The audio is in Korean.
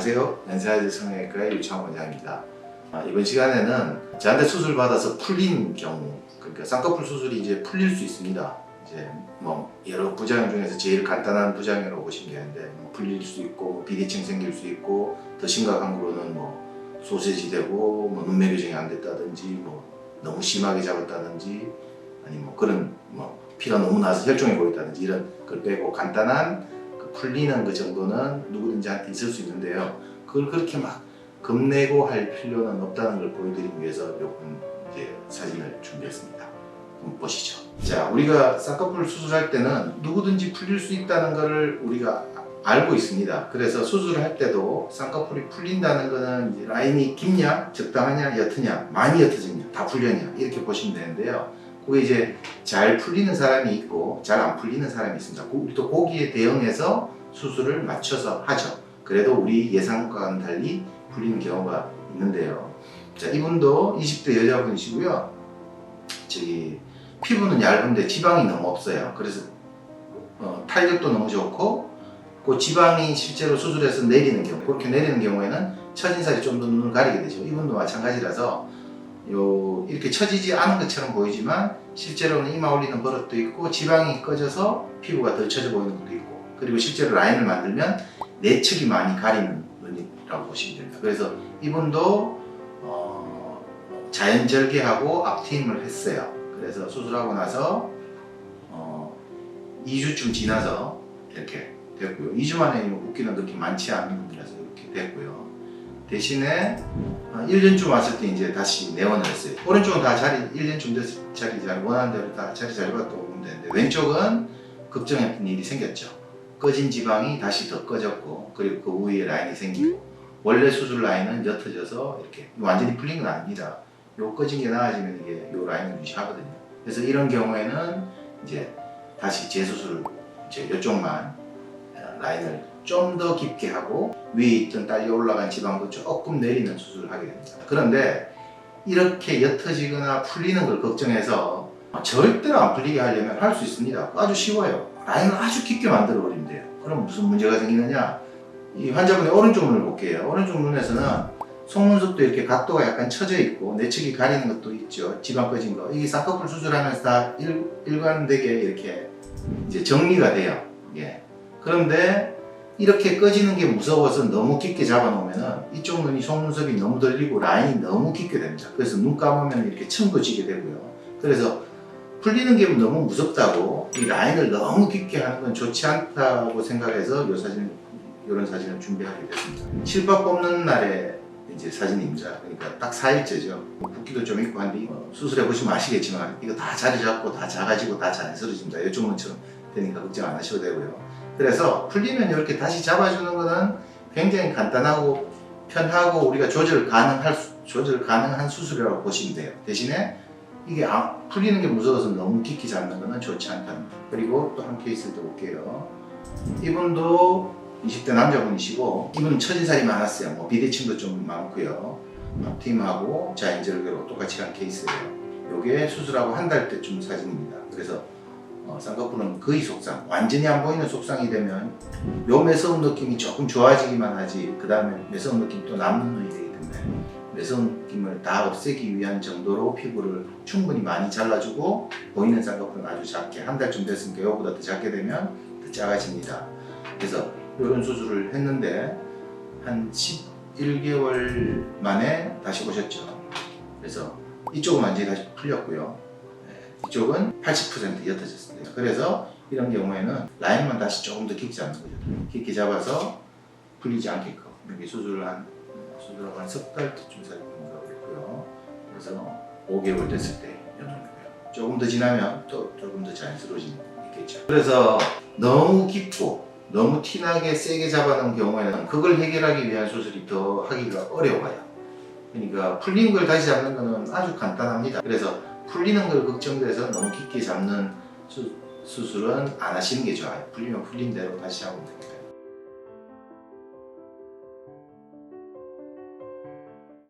안녕하세요. 연세아지 성형외과의 유창 원장입니다. 아, 이번 시간에는 저한테 수술 받아서 풀린 경우, 그러니까 쌍꺼풀 수술이 이제 풀릴 수 있습니다. 이제 뭐 여러 부작용 중에서 제일 간단한 부작용이라고 보시면 되는데 뭐 풀릴 수 있고 뭐 비대칭 생길 수 있고 더 심각한 거로는 뭐 소세지 되고 뭐 눈매 교정이 안 됐다든지 뭐 너무 심하게 잡았다든지 아니 뭐 그런 뭐 피가 너무 나서 혈종이 보였다든지 이런 걸 빼고 간단한 그 풀리는 그 정도는 누구든지한테 있을 수 있는데요. 그걸 그렇게 막 겁내고 할 필요는 없다는 걸 보여드리기 위해서 요번 이제 사진을 준비했습니다. 한번 보시죠. 자, 우리가 쌍꺼풀 수술할 때는 누구든지 풀릴 수 있다는 것을 우리가 알고 있습니다. 그래서 수술을 할 때도 쌍꺼풀이 풀린다는 이제 라인이 깊냐, 적당하냐, 옅으냐, 많이 옅어지냐, 다 풀렸냐 이렇게 보시면 되는데요. 그게 이제 잘 풀리는 사람이 있고 잘 안 풀리는 사람이 있습니다. 또 거기에 대응해서 수술을 맞춰서 하죠. 그래도 우리 예상과는 달리 풀리는 경우가 있는데요. 자, 이분도 20대 여자분이시고요. 저기 피부는 얇은데 지방이 너무 없어요. 그래서 어, 탄력도 너무 좋고 그 지방이 실제로 수술해서 내리는 경우 그렇게 내리는 경우에는 처진살이 좀 더 눈을 가리게 되죠. 이분도 마찬가지라서 요 이렇게 처지지 않은 것처럼 보이지만 실제로는 이마 올리는 버릇도 있고 지방이 꺼져서 피부가 덜 처져 보이는 것도 있고 그리고 실제로 라인을 만들면 내측이 많이 가리는 눈이라고 보시면 됩니다. 그래서 이분도 어, 자연 절개하고 앞트임을 했어요. 그래서 수술하고 나서 어, 2주쯤 지나서 이렇게 됐고요. 2주 만에 웃기는 느낌 많지 않은 분이라서 이렇게 됐고요. 대신에 한 1년쯤 왔을 때 이제 다시 내원을 했어요. 오른쪽은 다 자리 1년쯤 돼서 자리 잘 원하는 대로 다 자리 잘 받고 오면 되는데 왼쪽은 걱정했던 일이 생겼죠. 꺼진 지방이 다시 더 꺼졌고 그리고 그 위에 라인이 생기고 원래 수술 라인은 옅어져서 이렇게 완전히 풀린 건 아닙니다. 요 꺼진 게 나아지면 이게 요 라인을 유지하거든요. 그래서 이런 경우에는 이제 다시 재수술 이제 이쪽만 어, 라인을 좀 더 깊게 하고 위에 있던 딸려 올라간 지방도 조금 내리는 수술을 하게 됩니다. 그런데 이렇게 옅어지거나 풀리는 걸 걱정해서 절대로 안 풀리게 하려면 할 수 있습니다. 아주 쉬워요. 라인을 아주 깊게 만들어 버리면 돼요. 그럼 무슨 문제가 생기느냐? 이 환자분의 오른쪽 눈을 볼게요. 오른쪽 눈에서는 속눈썹도 이렇게 각도가 약간 처져 있고 내측이 가리는 것도 있죠. 지방 꺼진 거. 이게 쌍꺼풀 수술하면서 다 일, 일관되게 이렇게 이제 정리가 돼요. 예. 그런데 이렇게 꺼지는 게 무서워서 너무 깊게 잡아놓으면은 이쪽 눈이 속눈썹이 너무 들리고 라인이 너무 깊게 됩니다. 그래서 눈 감으면 이렇게 층도지게 되고요. 그래서 풀리는 게 너무 무섭다고 이 라인을 너무 깊게 하는 건 좋지 않다고 생각해서 이 사진 이런 사진을 준비하게 됐습니다. 실밥 뽑는 날에 이제 사진입니다. 그러니까 딱 4일째죠. 붓기도 좀 있고 한데 어, 수술해 보시면 아시겠지만 이거 다 자리 잡고 다 작아지고 다 자연스러워집니다. 이쪽 눈처럼 되니까 걱정 안 하셔도 되고요. 그래서 풀리면 이렇게 다시 잡아주는 거는 굉장히 간단하고 편하고 우리가 조절 가능할 수- 조절 가능한 수술이라고 보시면 돼요. 대신에 이게 안- 풀리는 게 무서워서 너무 깊게 잡는 거는 좋지 않다는 거. 그리고 또 한 케이스 더 볼게요. 이분도 20대 남자분이시고 이분은 처진살이 많았어요. 뭐 비대칭도 좀 많고요. 앞팀하고 자연절개로 똑같이 한 케이스예요. 요게 수술하고 한 달 때쯤 사진입니다. 그래서 어, 쌍꺼풀은 거의 속상, 완전히 안 보이는 속상이 되면 요 매서운 느낌이 조금 좋아지기만 하지 그 다음에 매서운 느낌이 또 남는 눈이 되기 때문에 매서운 느낌을 다 없애기 위한 정도로 피부를 충분히 많이 잘라주고 보이는 쌍꺼풀은 아주 작게 한 달쯤 됐으니까 요거보다 더 작게 되면 더 작아집니다. 그래서 이런 수술을 했는데 한 11개월 만에 다시 오셨죠. 그래서 이쪽은 완전히 다시 풀렸고요. 네, 이쪽은 80% 옅어졌습니다. 그래서 이런 경우에는 라인만 다시 조금 더 깊게 잡는 거죠. 깊게 잡아서 풀리지 않게끔 여기 수술을 한 수술하고 한석달 때쯤 살펴본 거 있고요. 그래서 5개월 됐을 때 연동이고요. 조금 더 지나면 또 조금 더 자연스러워지는 게 있겠죠. 그래서 너무 깊고 너무 티나게 세게 잡아놓은 경우에는 그걸 해결하기 위한 수술이 더 하기가 어려워요. 그러니까 풀린 걸 다시 잡는 거는 아주 간단합니다. 그래서 풀리는 걸 걱정돼서 너무 깊게 잡는 수, 수술은 안 하시는 게 좋아요. 풀리면 풀린 대로 다시 하면 됩니다.